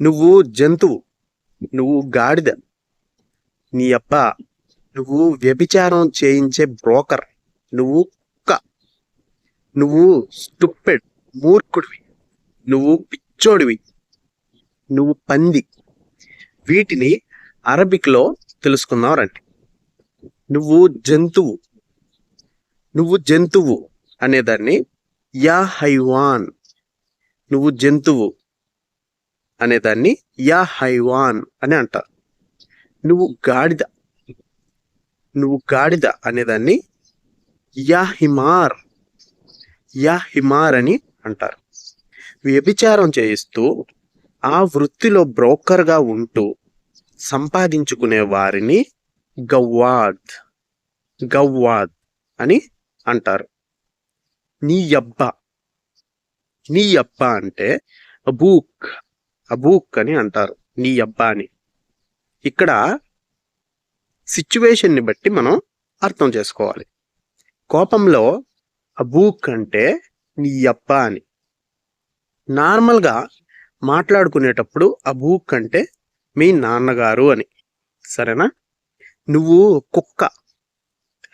నువ్వు జంతువు నువ్వు గాడిద నీ అబ్బ నువ్వు వ్యభిచారం చేయించే బ్రోకర్ నువ్వు కుక్క నువ్వు స్టుప్పెడ్ మూర్ఖుడివి నువ్వు పిచ్చోడివి నువ్వు పంది. వీటిని అరబిక్లో తెలుసుకుందాం రండి నువ్వు జంతువు నువ్వు జంతువు అనేదాన్ని యా హైవాన్ నువ్వు జంతువు. అనేదాన్ని యా హైవాన్ అని అంటారు. నువ్వు గాడిద. నువ్వు గాడిద అనేదాన్ని యా హిమార్. యా హిమార్ అని అంటారు. వ్యభిచారం చేయిస్తూ ఆ వృత్తిలో బ్రోకర్గా ఉంటూ సంపాదించుకునే వారిని గవ్వాద్. గవ్వాద్ అని అంటారు. నీ అబ్బ నీ అబ్బా అంటే బూక్. అబూక్ అని అంటారు నీ అబ్బా అని. ఇక్కడ సిచ్యువేషన్ని బట్టి మనం అర్థం చేసుకోవాలి. కోపంలో అబూక్ అంటే నీ అబ్బా అని. నార్మల్గా మాట్లాడుకునేటప్పుడు అబూక్ అంటే మీ నాన్నగారు అని. సరేనా? నువ్వు కుక్క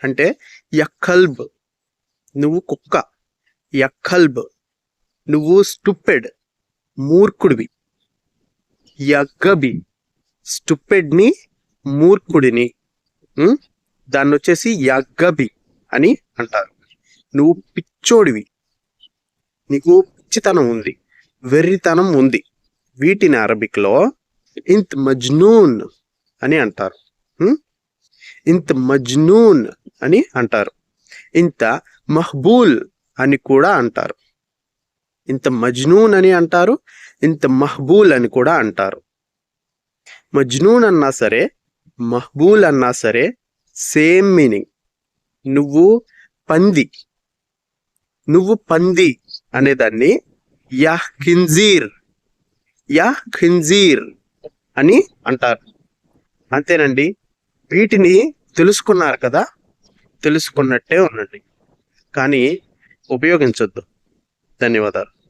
అంటే యక్కల్బ్. నువ్వు కుక్క యక్కల్బ్. నువ్వు స్టూపెడ్ మూర్ఖుడివి. యగ్గబి స్టుపెడ్ని మూర్ఖుడిని. దాన్ని వచ్చేసి యగ్గబి అని అంటారు. నువ్వు పిచ్చోడివి. నీకు పిచ్చితనం ఉంది. వెర్రితనం ఉంది. వీటిని అరబిక్లో ఇంత్ మజ్నూన్ అని అంటారు. ఇంత్ మజ్నూన్ అని అంటారు. ఇంత మహబూల్ అని కూడా అంటారు. ఇంత మజ్నూన్ అని అంటారు ఇంత మహబూల్ అని కూడా అంటారు. మజ్నూన్ అన్నా సరే మహబూల్ అన్నా సరే సేమ్ మీనింగ్. నువ్వు పంది. నువ్వు పంది అనేదాన్ని యాహ్ ఖింజీర్ యాహ్ ఖింజీర్ అని అంటారు. అంతేనండి? వీటిని తెలుసుకున్నారు కదా? తెలుసుకున్నట్టే ఉండండి. కానీ ఉపయోగించొద్దు. ధన్యవాదాలు.